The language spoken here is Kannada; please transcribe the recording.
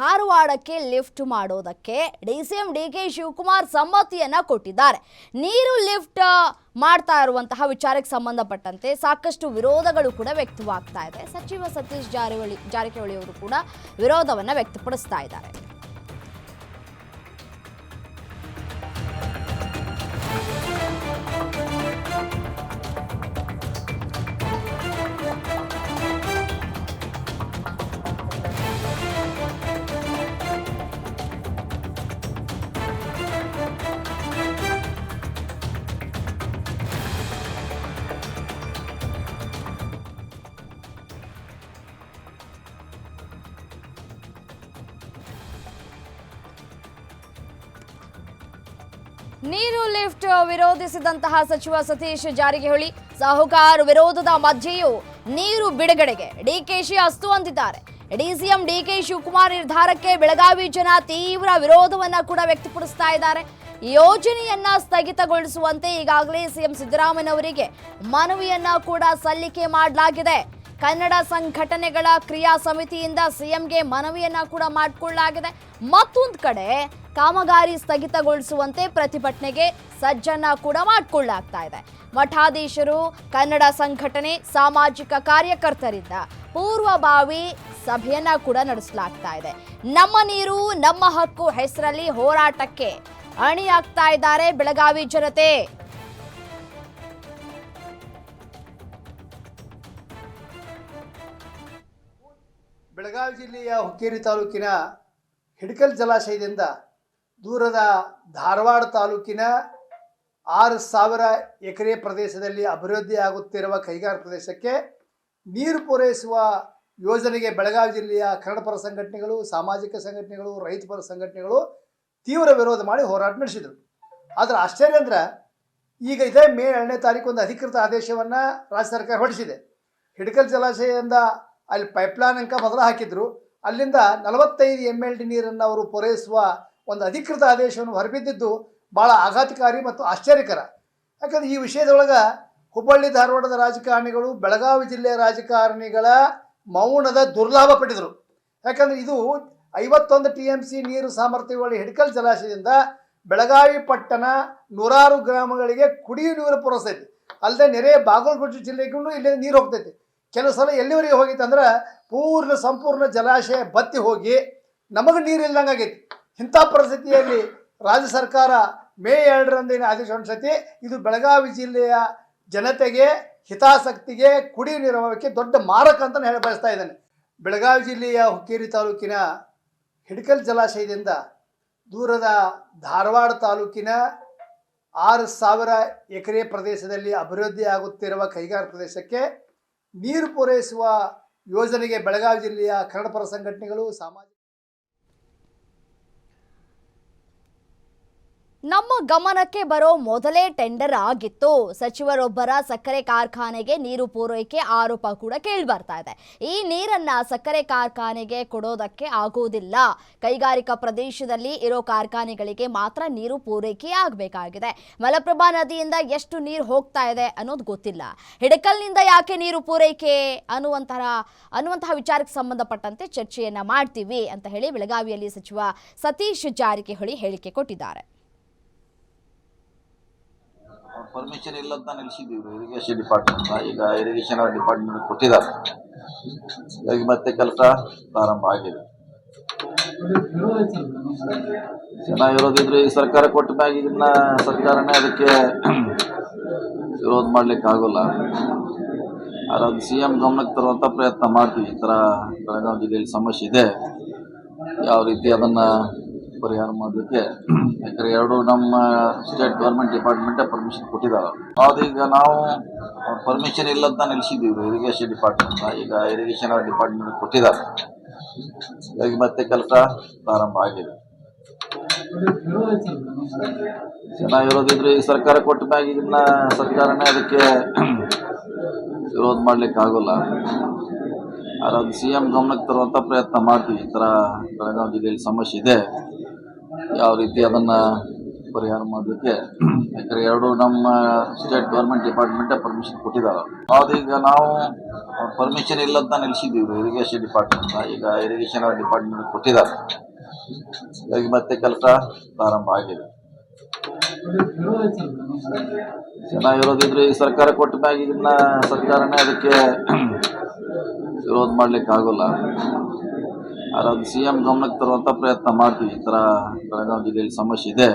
ಧಾರವಾಡಕ್ಕೆ ಲಿಫ್ಟ್ ಮಾಡೋದಕ್ಕೆ D C M D K Shivakumar ಸಮ್ಮತಿಯನ್ನ ಕೊಟ್ಟಿದ್ದಾರೆ. ನೀರು ಲಿಫ್ಟ್ ಮಾಡ್ತಾ ಇರುವಂತಹ ವಿಚಾರಕ್ಕೆ ಸಂಬಂಧಪಟ್ಟಂತೆ ಸಾಕಷ್ಟು ವಿರೋಧಗಳು ಕೂಡ ವ್ಯಕ್ತವಾಗ್ತಾ ಇದೆ. ಸಚಿವ ಸತೀಶ್ ಜಾರಕಿಹೊಳಿ ಜಾರಕಿಹೊಳಿ ಅವರು ಕೂಡ ವಿರೋಧವನ್ನ ವ್ಯಕ್ತಪಡಿಸ್ತಾ ಇದ್ದಾರೆ. ನೀರು ಲಿಫ್ಟ್ ವಿರೋಧಿಸಿದಂತಹ ಸಚಿವ ಸತೀಶ್ ಜಾರಕಿಹೊಳಿ, ಸಾಹುಕಾರ ವಿರೋಧದ ಮಧ್ಯೆಯೂ ನೀರು ಬಿಡುಗಡೆಗೆ ಡಿಕೆಶಿ ಅಸ್ತು ಅಂತಿದ್ದಾರೆ ಡಿಸಿಎಂ ಡಿಕೆ ಶಿವಕುಮಾರ್ ನಿರ್ಧಾರಕ್ಕೆ ಬೆಳಗಾವಿ ಜನ ತೀವ್ರ ವಿರೋಧವನ್ನ ಕೂಡ ವ್ಯಕ್ತಪಡಿಸ್ತಾ ಇದ್ದಾರೆ. ಯೋಜನೆಯನ್ನ ಸ್ಥಗಿತಗೊಳಿಸುವಂತೆ ಈಗಾಗಲೇ ಸಿಎಂ ಸಿದ್ದರಾಮಯ್ಯನವರಿಗೆ ಮನವಿಯನ್ನ ಕೂಡ ಸಲ್ಲಿಕೆ ಮಾಡಲಾಗಿದೆ. ಕನ್ನಡ ಸಂಘಟನೆಗಳ ಕ್ರಿಯಾ ಸಮಿತಿಯಿಂದ ಸಿಎಂಗೆ ಮನವಿಯನ್ನ ಕೂಡ ಮಾಡಿಕೊಳ್ಳಲಾಗಿದೆ. ಮತ್ತೊಂದು ಕಡೆ ಕಾಮಗಾರಿ ಸ್ಥಗಿತಗೊಳಿಸುವಂತೆ ಪ್ರತಿಭಟನೆಗೆ ಸಜ್ಜನ್ನ ಕೂಡ ಮಾಡಿಕೊಳ್ಳಾಗ್ತಾ ಇದೆ. ಮಠಾಧೀಶರು, ಕನ್ನಡ ಸಂಘಟನೆ, ಸಾಮಾಜಿಕ ಕಾರ್ಯಕರ್ತರಿಂದ ಪೂರ್ವಭಾವಿ ಸಭೆಯನ್ನ ಕೂಡ ನಡೆಸಲಾಗ್ತಾ ಇದೆ. ನಮ್ಮ ನೀರು, ನಮ್ಮ ಹಕ್ಕು ಹೆಸರಲ್ಲಿ ಹೋರಾಟಕ್ಕೆ ಅಣಿಯಾಗ್ತಾ ಇದ್ದಾರೆ ಬೆಳಗಾವಿ ಜನತೆ. ಬೆಳಗಾವಿ ಜಿಲ್ಲೆಯ ಹುಕ್ಕೇರಿ ತಾಲೂಕಿನ ಹಿಡಕಲ್ ಜಲಾಶಯದಿಂದ ದೂರದ ಧಾರವಾಡ ತಾಲೂಕಿನ ಆರು ಸಾವಿರ ಎಕರೆ ಪ್ರದೇಶದಲ್ಲಿ ಅಭಿವೃದ್ಧಿ ಆಗುತ್ತಿರುವ ಕೈಗಾರಿಕಾ ಪ್ರದೇಶಕ್ಕೆ ನೀರು ಪೂರೈಸುವ ಯೋಜನೆಗೆ ಬೆಳಗಾವಿ ಜಿಲ್ಲೆಯ ಕನ್ನಡಪರ ಸಂಘಟನೆಗಳು, ಸಾಮಾಜಿಕ ಸಂಘಟನೆಗಳು ರೈತಪರ ಸಂಘಟನೆಗಳು ತೀವ್ರ ವಿರೋಧ ಮಾಡಿ ಹೋರಾಟ ನಡೆಸಿದರು. ಆದರೆ ಆಶ್ಚರ್ಯ ಅಂದ್ರೆ ಈಗ ಇದೇ ಮೇ ಎರಡನೇ ತಾರೀಕು ಒಂದು ಅಧಿಕೃತ ಆದೇಶವನ್ನು ರಾಜ್ಯ ಸರ್ಕಾರ ಹೊರಡಿಸಿದೆ. ಹಿಡಕಲ್ ಜಲಾಶಯದಿಂದ ಅಲ್ಲಿ ಪೈಪ್ಲೈನ್ ಅಂಕ ಮೊದಲು ಹಾಕಿದ್ರು. ಅಲ್ಲಿಂದ ನಲವತ್ತೈದು ಎಂ ಎಲ್ ಡಿ ನೀರನ್ನು ಅವರು ಪೂರೈಸುವ ಒಂದು ಅಧಿಕೃತ ಆದೇಶವನ್ನು ಹೊರಬಿದ್ದಿದ್ದು ಭಾಳ ಆಘಾತಕಾರಿ ಮತ್ತು ಆಶ್ಚರ್ಯಕರ. ಯಾಕಂದ್ರೆ ಈ ವಿಷಯದೊಳಗೆ ಹುಬ್ಬಳ್ಳಿ ಧಾರವಾಡದ ರಾಜಕಾರಣಿಗಳು, ಬೆಳಗಾವಿ ಜಿಲ್ಲೆಯ ರಾಜಕಾರಣಿಗಳ ಮೌನದ ದುರ್ಲಾಭ ಪಡೆದರು. ಯಾಕಂದ್ರೆ ಇದು ಐವತ್ತೊಂದು ಟಿ ಎಂ ಸಿ ನೀರು ಸಾಮರ್ಥ್ಯವುಳ್ಳ ಹಿಡ್ಕಲ್ ಜಲಾಶಯದಿಂದ ಬೆಳಗಾವಿ ಪಟ್ಟಣ ನೂರಾರು ಗ್ರಾಮಗಳಿಗೆ ಕುಡಿಯುವ ನೀರು ಪೂರೈಸ್ತೈತಿ. ಅಲ್ಲದೆ ನೆರೆ ಬಾಗಲಕೋಟೆ ಜಿಲ್ಲೆಗೂ ಇಲ್ಲಿ ನೀರು ಹೋಗ್ತೈತಿ. ಕೆಲವು ಸಲ ಎಲ್ಲಿವರೆಗೆ ಹೋಗಿತ್ತು ಅಂದ್ರೆ ಪೂರ್ಣ ಸಂಪೂರ್ಣ ಜಲಾಶಯ ಬತ್ತಿ ಹೋಗಿ ನಮಗೆ ನೀರು ಆಗೈತಿ ಇಂಥ ಪರಿಸ್ಥಿತಿಯಲ್ಲಿ ರಾಜ್ಯ ಸರ್ಕಾರ ಮೇ ಎರಡರಂದಿನ ಆದೇಶ ಸತಿ ಇದು ಬೆಳಗಾವಿ ಜಿಲ್ಲೆಯ ಜನತೆಗೆ ಹಿತಾಸಕ್ತಿಗೆ ಕುಡಿ ನಿರ್ವಹಕ್ಕೆ ದೊಡ್ಡ ಮಾರಕ ಅಂತ ಹೇಳಿ ಬಯಸ್ತಾ ಇದ್ದೇನೆ. ಬೆಳಗಾವಿ ಜಿಲ್ಲೆಯ ಹುಕ್ಕೇರಿ ತಾಲೂಕಿನ ಹಿಡಕಲ್ ಜಲಾಶಯದಿಂದ ದೂರದ ಧಾರವಾಡ ತಾಲೂಕಿನ ಆರು ಸಾವಿರ ಎಕರೆ ಪ್ರದೇಶದಲ್ಲಿ ಅಭಿವೃದ್ಧಿ ಆಗುತ್ತಿರುವ ಕೈಗಾರಿಕಾ ಪ್ರದೇಶಕ್ಕೆ ನೀರು ಪೂರೈಸುವ ಯೋಜನೆಗೆ ಬೆಳಗಾವಿ ಜಿಲ್ಲೆಯ ಕನ್ನಡಪರ ಸಂಘಟನೆಗಳು ಸಾಮಾಜಿಕ ನಮ್ಮ ಗಮನಕ್ಕೆ ಬರೋ ಮೊದಲೇ ಟೆಂಡರ್ ಆಗಿತ್ತು. ಸಚಿವರೊಬ್ಬರ ಸಕ್ಕರೆ ಕಾರ್ಖಾನೆಗೆ ನೀರು ಪೂರೈಕೆ ಆರೋಪ ಕೂಡ ಕೇಳಿ ಬರ್ತಾ ಇದೆ. ಈ ನೀರನ್ನ ಸಕ್ಕರೆ ಕಾರ್ಖಾನೆಗೆ ಕೊಡೋದಕ್ಕೆ ಆಗೋದಿಲ್ಲ ಕೈಗಾರಿಕಾ ಪ್ರದೇಶದಲ್ಲಿ ಇರೋ ಕಾರ್ಖಾನೆಗಳಿಗೆ ಮಾತ್ರ ನೀರು ಪೂರೈಕೆ ಆಗಬೇಕಾಗಿದೆ. ಮಲಪ್ರಭಾ ನದಿಯಿಂದ ಎಷ್ಟು ನೀರು ಹೋಗ್ತಾ ಇದೆ ಅನ್ನೋದು ಗೊತ್ತಿಲ್ಲ. ಹಿಡಕಲ್ನಿಂದ ಯಾಕೆ ನೀರು ಪೂರೈಕೆ ಅನ್ನುವಂತಹ ಅನ್ನುವಂತಹ ವಿಚಾರಕ್ಕೆ ಸಂಬಂಧಪಟ್ಟಂತೆ ಚರ್ಚೆಯನ್ನ ಮಾಡ್ತೀವಿ ಅಂತ ಹೇಳಿ ಬೆಳಗಾವಿಯಲ್ಲಿ ಸಚಿವ ಸತೀಶ್ ಜಾರಕಿಹೊಳಿ ಹೇಳಿಕೆ ಕೊಟ್ಟಿದ್ದಾರೆ. ಪರ್ಮಿಷನ್ ಇಲ್ಲ ಅಂತ ನಿಲ್ಲಿಸಿದ್ದೀವಿ ಇರಿಗೇಷನ್ ಡಿಪಾರ್ಟ್ಮೆಂಟ್ ಈಗ ಇರಿಗೇಷನ್ ಡಿಪಾರ್ಟ್ಮೆಂಟ್ ಕೊಟ್ಟಿದ್ದಾರೆ. ಈಗ ಮತ್ತೆ ಕೆಲಸ ಪ್ರಾರಂಭ ಆಗಿದೆ. ಚೆನ್ನಾಗಿರೋದಿದ್ರೆ ಈ ಸರ್ಕಾರ ಕೊಟ್ಟ ಮ್ಯಾಗ ಇದನ್ನ ಸರ್ಕಾರನೇ ಅದಕ್ಕೆ ವಿರೋಧ ಮಾಡ್ಲಿಕ್ಕೆ ಆಗೋಲ್ಲ. ಆದ್ರೆ ಅದು ಸಿ ಎಂ ಗಮನಕ್ಕೆ ತರುವಂಥ ಪ್ರಯತ್ನ ಮಾಡ್ತೀವಿ. ಈ ಥರ ಬೆಳಗಾವಿ ಜಿಲ್ಲೆಯಲ್ಲಿ ಸಮಸ್ಯೆ ಇದೆ. ಯಾವ ರೀತಿ ಅದನ್ನು ಪರಿಹಾರ ಮಾಡಲಿಕ್ಕೆ. ಯಾಕಂದ್ರೆ ಎರಡು ನಮ್ಮ ಸ್ಟೇಟ್ ಗೌರ್ಮೆಂಟ್ ಡಿಪಾರ್ಟ್ಮೆಂಟೇ ಪರ್ಮಿಷನ್ ಕೊಟ್ಟಿದ್ದಾರೆ ಅದೀಗ ನಾವು ಪರ್ಮಿಷನ್ ಇಲ್ಲ ಅಂತ ನಿಲ್ಲಿಸಿದ್ದೀವಿ ಇರಿಗೇಷನ್ ಡಿಪಾರ್ಟ್ಮೆಂಟ್ ಈಗ ಇರಿಗೇಷನ್ ಡಿಪಾರ್ಟ್ಮೆಂಟ್ ಕೊಟ್ಟಿದ್ದಾರೆ. ಈಗ ಮತ್ತೆ ಕೆಲಸ ಪ್ರಾರಂಭ ಆಗಿದೆ. ಚೆನ್ನಾಗಿರೋದಿದ್ರೆ ಈ ಸರ್ಕಾರ ಕೊಟ್ಟ ಮ್ಯಾಗ ಇದನ್ನ ಸರ್ಕಾರನೇ ಅದಕ್ಕೆ ವಿರೋಧ ಮಾಡ್ಲಿಕ್ಕೆ ಆಗೋಲ್ಲ ಆದ್ರೆ ಅದು ಸಿ ಎಂ ಗಮನಕ್ಕೆ ತರುವಂತ ಪ್ರಯತ್ನ ಮಾಡ್ತೀವಿ. ಈ ತರ ಬೆಳಗಾವಿ ಜಿಲ್ಲೆಯಲ್ಲಿ ಸಮಸ್ಯೆ ಇದೆ. ಯಾವ ರೀತಿ ಅದನ್ನು ಪರಿಹಾರ ಮಾಡಲಿಕ್ಕೆ? ಯಾಕಂದ್ರೆ ಎರಡು ನಮ್ಮ ಸ್ಟೇಟ್ ಗೌರ್ಮೆಂಟ್ ಡಿಪಾರ್ಟ್ಮೆಂಟೇ ಪರ್ಮಿಷನ್ ಕೊಟ್ಟಿದ್ದಾರೆ ಅದೀಗ ನಾವು ಪರ್ಮಿಷನ್ ಇಲ್ಲ ಅಂತ ನಿಲ್ಲಿಸಿದ್ದೀವಿ ಇರಿಗೇಷನ್ ಡಿಪಾರ್ಟ್ಮೆಂಟ್ ಈಗ ಇರಿಗೇಷನ್ ಡಿಪಾರ್ಟ್ಮೆಂಟ್ ಕೊಟ್ಟಿದ್ದಾರೆ. ಈಗ ಮತ್ತೆ ಕೆಲಸ ಪ್ರಾರಂಭ ಆಗಿದೆ. ಚೆನ್ನಾಗಿರೋದಿದ್ರೆ ಈ ಸರ್ಕಾರ ಕೊಟ್ಟ ಮ್ಯಾಗ ಇದನ್ನ ಸರ್ಕಾರನೇ ಅದಕ್ಕೆ ವಿರೋಧ ಮಾಡ್ಲಿಕ್ಕೆ ಆಗೋಲ್ಲ ಆದ್ರೆ ಅದು ಸಿ ಎಂ ಗಮನಕ್ಕೆ ತರುವಂತ ಪ್ರಯತ್ನ ಮಾಡ್ತೀವಿ ಈ ಥರ ಬೆಳಗಾವಿ ಜಿಲ್ಲೆಯಲ್ಲಿ ಸಮಸ್ಯೆ ಇದೆ.